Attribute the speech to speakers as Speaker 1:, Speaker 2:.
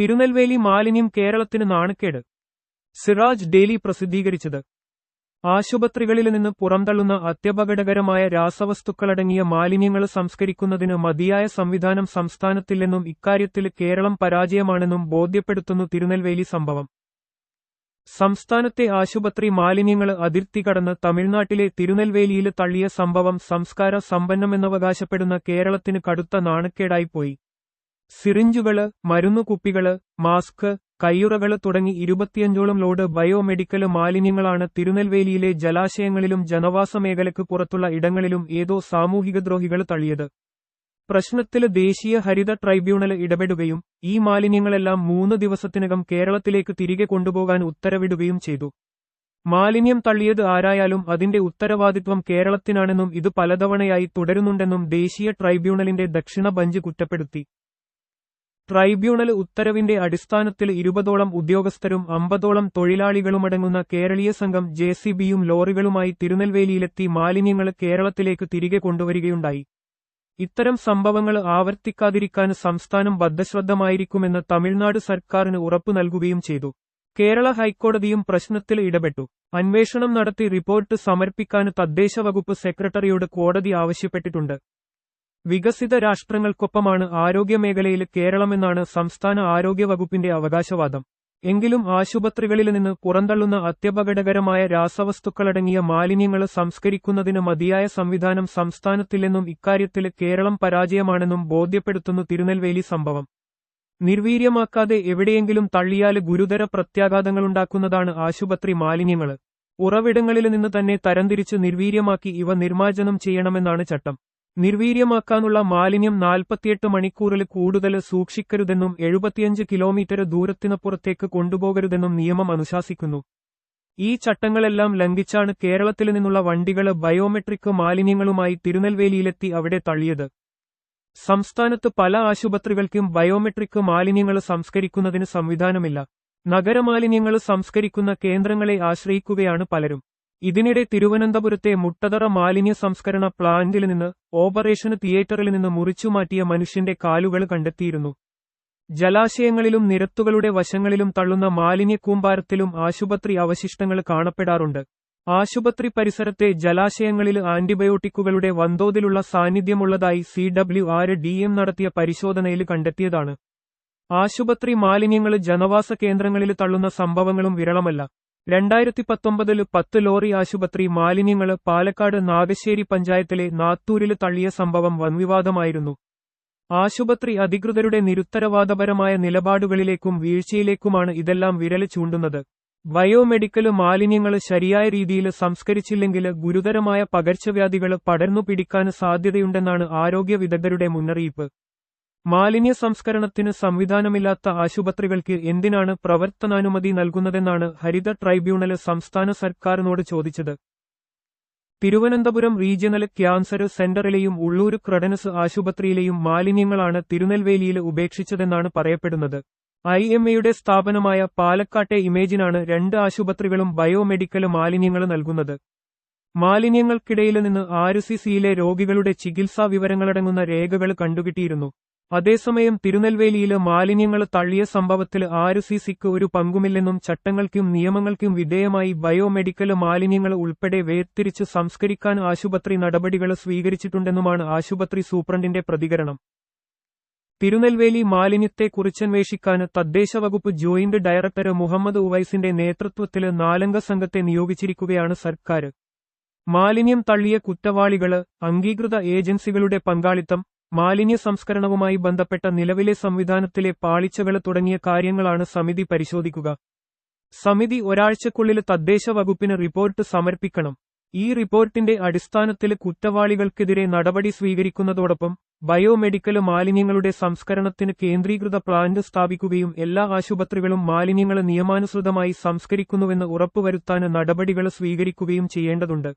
Speaker 1: തിരുനെൽവേലി മാലിന്യം കേരളത്തിന് നാണക്കേട്. സിറാജ് ഡെയിലി പ്രസിദ്ധീകരിച്ചത്. ആശുപത്രികളിൽ നിന്ന് പുറന്തള്ളുന്ന അത്യപകടകരമായ രാസവസ്തുക്കളടങ്ങിയ മാലിന്യങ്ങൾ സംസ്കരിക്കുന്നതിന് മതിയായ സംവിധാനം സംസ്ഥാനത്തില്ലെന്നും ഇക്കാര്യത്തിൽ കേരളം പരാജയമാണെന്നും ബോധ്യപ്പെടുത്തുന്നു തിരുനെൽവേലി സംഭവം. സംസ്ഥാനത്തെ ആശുപത്രി മാലിന്യങ്ങൾ അതിർത്തി കടന്ന് തമിഴ്നാട്ടിലെ തിരുനെൽവേലിയിൽ തള്ളിയ സംഭവം സംസ്കാര സമ്പന്നമെന്നവകാശപ്പെടുന്ന കേരളത്തിന് കടുത്ത നാണക്കേടായിപ്പോയി. സിറിഞ്ചുകൾ മരുന്നുകുപ്പികൾ മാസ്ക് കയ്യുറകൾ തുടങ്ങി ഇരുപത്തിയഞ്ചോളം ലോഡ് ബയോമെഡിക്കൽ മാലിന്യങ്ങളാണ് തിരുനെൽവേലിയിലെ ജലാശയങ്ങളിലും ജനവാസ മേഖലയ്ക്ക് പുറത്തുള്ള ഇടങ്ങളിലും ഏതോ സാമൂഹികദ്രോഹികൾ തള്ളിയത്. പ്രശ്നത്തിൽ ദേശീയ ഹരിത ട്രൈബ്യൂണൽ ഇടപെടുകയും ഈ മാലിന്യങ്ങളെല്ലാം മൂന്ന് ദിവസത്തിനകം കേരളത്തിലേക്ക് തിരികെ കൊണ്ടുപോകാൻ ഉത്തരവിടുകയും ചെയ്തു. മാലിന്യം തള്ളിയത് ആരായാലും അതിന്റെ ഉത്തരവാദിത്വം കേരളത്തിനാണെന്നും ഇത് പലതവണയായി തുടരുന്നുണ്ടെന്നും ദേശീയ ട്രൈബ്യൂണലിന്റെ ദക്ഷിണ ബഞ്ച് കുറ്റപ്പെടുത്തി. ട്രൈബ്യൂണൽ ഉത്തരവിന്റെ അടിസ്ഥാനത്തിൽ ഇരുപതോളം ഉദ്യോഗസ്ഥരും അമ്പതോളം തൊഴിലാളികളുമടങ്ങുന്ന കേരളീയ സംഘം ജെ സി ബിയും ലോറികളുമായി തിരുനെൽവേലിയിലെത്തി മാലിന്യങ്ങൾ കേരളത്തിലേക്ക് തിരികെ കൊണ്ടുവരികയുണ്ടായി. ഇത്തരം സംഭവങ്ങൾ ആവർത്തിക്കാതിരിക്കാൻ സംസ്ഥാനം ബദ്ധശ്രദ്ധമായിരിക്കുമെന്ന് തമിഴ്നാട് സർക്കാരിന് ഉറപ്പു നൽകുകയും ചെയ്തു. കേരള ഹൈക്കോടതിയും പ്രശ്നത്തിൽ ഇടപെട്ടു. അന്വേഷണം നടത്തി റിപ്പോർട്ട് സമർപ്പിക്കാൻ തദ്ദേശ വകുപ്പ് സെക്രട്ടറിയോട് കോടതി ആവശ്യപ്പെട്ടിട്ടുണ്ട്. വികസിത രാഷ്ട്രങ്ങൾക്കൊപ്പമാണ് ആരോഗ്യമേഖലയിൽ കേരളമെന്നാണ് സംസ്ഥാന ആരോഗ്യവകുപ്പിന്റെ അവകാശവാദം. എങ്കിലും ആശുപത്രികളിൽ നിന്ന് പുറന്തള്ളുന്ന അത്യപകടകരമായ രാസവസ്തുക്കളടങ്ങിയ മാലിന്യങ്ങൾ സംസ്കരിക്കുന്നതിന് മതിയായ സംവിധാനം സംസ്ഥാനത്തില്ലെന്നും ഇക്കാര്യത്തിൽ കേരളം പരാജയമാണെന്നും ബോധ്യപ്പെടുത്തുന്നു തിരുനെൽവേലി സംഭവം. നിർവീര്യമാക്കാതെ എവിടെയെങ്കിലും തള്ളിയാൽ ഗുരുതര പ്രത്യാഘാതങ്ങളുണ്ടാക്കുന്നതാണ് ആശുപത്രി മാലിന്യങ്ങൾ. ഉറവിടങ്ങളിൽ നിന്ന് തന്നെ തരംതിരിച്ച് നിർവീര്യമാക്കി ഇവ നിർമ്മാർജനം ചെയ്യണമെന്നാണ് ചട്ടം. നിർവീര്യമാക്കാനുള്ള മാലിന്യം നാൽപ്പത്തിയെട്ട് മണിക്കൂറിൽ കൂടുതൽ സൂക്ഷിക്കരുതെന്നും എഴുപത്തിയഞ്ച് കിലോമീറ്റർ ദൂരത്തിനപ്പുറത്തേക്ക് കൊണ്ടുപോകരുതെന്നും നിയമം അനുശാസിക്കുന്നു. ഈ ചട്ടങ്ങളെല്ലാം ലംഘിച്ചാണ് കേരളത്തിൽ നിന്നുള്ള വണ്ടികൾ ബയോമെട്രിക് മാലിന്യങ്ങളുമായി തിരുനെൽവേലിയിലെത്തി അവിടെ തള്ളിയത്. സംസ്ഥാനത്ത് പല ആശുപത്രികൾക്കും ബയോമെട്രിക് മാലിന്യങ്ങൾ സംസ്കരിക്കുന്നതിന് സംവിധാനമില്ല. നഗരമാലിന്യങ്ങൾ സംസ്കരിക്കുന്ന കേന്ദ്രങ്ങളെ ആശ്രയിക്കുകയാണ് പലരും. ഇതിനിടെ തിരുവനന്തപുരത്തെ മുട്ടതറ മാലിന്യ സംസ്കരണ പ്ലാന്റിൽ നിന്ന് ഓപ്പറേഷന് തിയേറ്ററിൽ നിന്ന് മുറിച്ചുമാറ്റിയ മനുഷ്യന്റെ കാലുകൾ കണ്ടെത്തിയിരുന്നു. ജലാശയങ്ങളിലും നിരത്തുകളുടെ വശങ്ങളിലും തള്ളുന്ന മാലിന്യ കൂമ്പാരത്തിലും ആശുപത്രി അവശിഷ്ടങ്ങൾ കാണപ്പെടാറുണ്ട്. ആശുപത്രി പരിസരത്തെ ജലാശയങ്ങളിൽ ആന്റിബയോട്ടിക്കുകളുടെ വൻതോതിലുള്ള സാന്നിധ്യമുള്ളതായി C W R D M നടത്തിയ പരിശോധനയിൽ കണ്ടെത്തിയതാണ്. ആശുപത്രി മാലിന്യങ്ങൾ ജനവാസ കേന്ദ്രങ്ങളിൽ തള്ളുന്ന സംഭവങ്ങളും വിരളമല്ല. രണ്ടായിരത്തി പത്തൊമ്പതിൽ പത്ത് ലോറി ആശുപത്രി മാലിന്യങ്ങൾ പാലക്കാട് നാഗശ്ശേരി പഞ്ചായത്തിലെ നാത്തൂരിൽ തള്ളിയ സംഭവം വൻവിവാദമായിരുന്നു. ആശുപത്രി അധികൃതരുടെ നിരുത്തരവാദപരമായ നിലപാടുകളിലേക്കും വീഴ്ചയിലേക്കുമാണ് ഇതെല്ലാം വിരൽ ചൂണ്ടുന്നത്. ബയോമെഡിക്കൽ മാലിന്യങ്ങൾ ശരിയായ രീതിയിൽ സംസ്കരിച്ചില്ലെങ്കിൽ ഗുരുതരമായ പകർച്ചവ്യാധികൾ പടർന്നു പിടിക്കാൻ സാധ്യതയുണ്ടെന്നാണ് ആരോഗ്യ വിദഗ്ധരുടെ മുന്നറിയിപ്പ്. മാലിന്യ സംസ്കരണത്തിന് സംവിധാനമില്ലാത്ത ആശുപത്രികൾക്ക് എന്തിനാണ് പ്രവർത്തനാനുമതി നൽകുന്നതെന്നാണ് ഹരിത ട്രൈബ്യൂണൽ സംസ്ഥാന സർക്കാരിനോട് ചോദിച്ചത്. തിരുവനന്തപുരം റീജിയണൽ ക്യാൻസർ സെന്ററിലെയും ഉള്ളൂർ ക്രഡനസ് ആശുപത്രിയിലെയും മാലിന്യങ്ങളാണ് തിരുനെൽവേലിയിൽ ഉപേക്ഷിച്ചതെന്നാണ് പറയപ്പെടുന്നത്. ഐ എം എയുടെ സ്ഥാപനമായ പാലക്കാട്ടെ ഇമേജിനാണ് രണ്ട് ആശുപത്രികളും ബയോമെഡിക്കൽ മാലിന്യങ്ങൾ നൽകുന്നത്. മാലിന്യങ്ങൾക്കിടയിൽ നിന്ന് ആരുസിസിയിലെ രോഗികളുടെ ചികിത്സാ വിവരങ്ങളടങ്ങുന്ന രേഖകൾ കണ്ടുകിട്ടിയിരുന്നു. അതേസമയം തിരുനെൽവേലിയിൽ മാലിന്യങ്ങൾ തള്ളിയ സംഭവത്തിൽ സിക്ക് ഒരു പങ്കുമില്ലെന്നും ചട്ടങ്ങൾക്കും നിയമങ്ങൾക്കും വിധേയമായി ബയോമെഡിക്കൽ മാലിന്യങ്ങൾ ഉൾപ്പെടെ വേർതിരിച്ച് സംസ്കരിക്കാൻ ആശുപത്രി നടപടികൾ സ്വീകരിച്ചിട്ടുണ്ടെന്നുമാണ് ആശുപത്രി സൂപ്രണ്ടിന്റെ പ്രതികരണം. തിരുനെൽവേലി മാലിന്യത്തെക്കുറിച്ചന്വേഷിക്കാൻ തദ്ദേശ വകുപ്പ് ജോയിന്റ് ഡയറക്ടർ മുഹമ്മദ് ഉവൈസിന്റെ നേതൃത്വത്തിൽ നാലംഗ സംഘത്തെ നിയോഗിച്ചിരിക്കുകയാണ് സർക്കാർ മാലിന്യം തള്ളിയ കുറ്റവാളികൾ അംഗീകൃത ഏജൻസികളുടെ പങ്കാളിത്തം മാലിന്യ സംസ്കരണവുമായി ബന്ധപ്പെട്ട നിലവിലെ സംവിധാനത്തിലെ പാളിച്ചകൾ തുടങ്ങിയ കാര്യങ്ങളാണ് സമിതി പരിശോധിക്കുക. സമിതി ഒരാഴ്ചക്കുള്ളിൽ തദ്ദേശ വകുപ്പിന് റിപ്പോർട്ട് സമർപ്പിക്കണം. ഈ റിപ്പോർട്ടിന്റെ അടിസ്ഥാനത്തിൽ കുറ്റവാളികൾക്കെതിരെ നടപടി സ്വീകരിക്കുന്നതോടൊപ്പം ബയോമെഡിക്കൽ മാലിന്യങ്ങളുടെ സംസ്കരണത്തിന് കേന്ദ്രീകൃത പ്ലാന്റ് സ്ഥാപിക്കുകയും എല്ലാ ആശുപത്രികളും മാലിന്യങ്ങൾ നിയമാനുസൃതമായി സംസ്കരിക്കുന്നുവെന്ന് ഉറപ്പുവരുത്താൻ നടപടികൾ സ്വീകരിക്കുകയും ചെയ്യേണ്ടതുണ്ട്.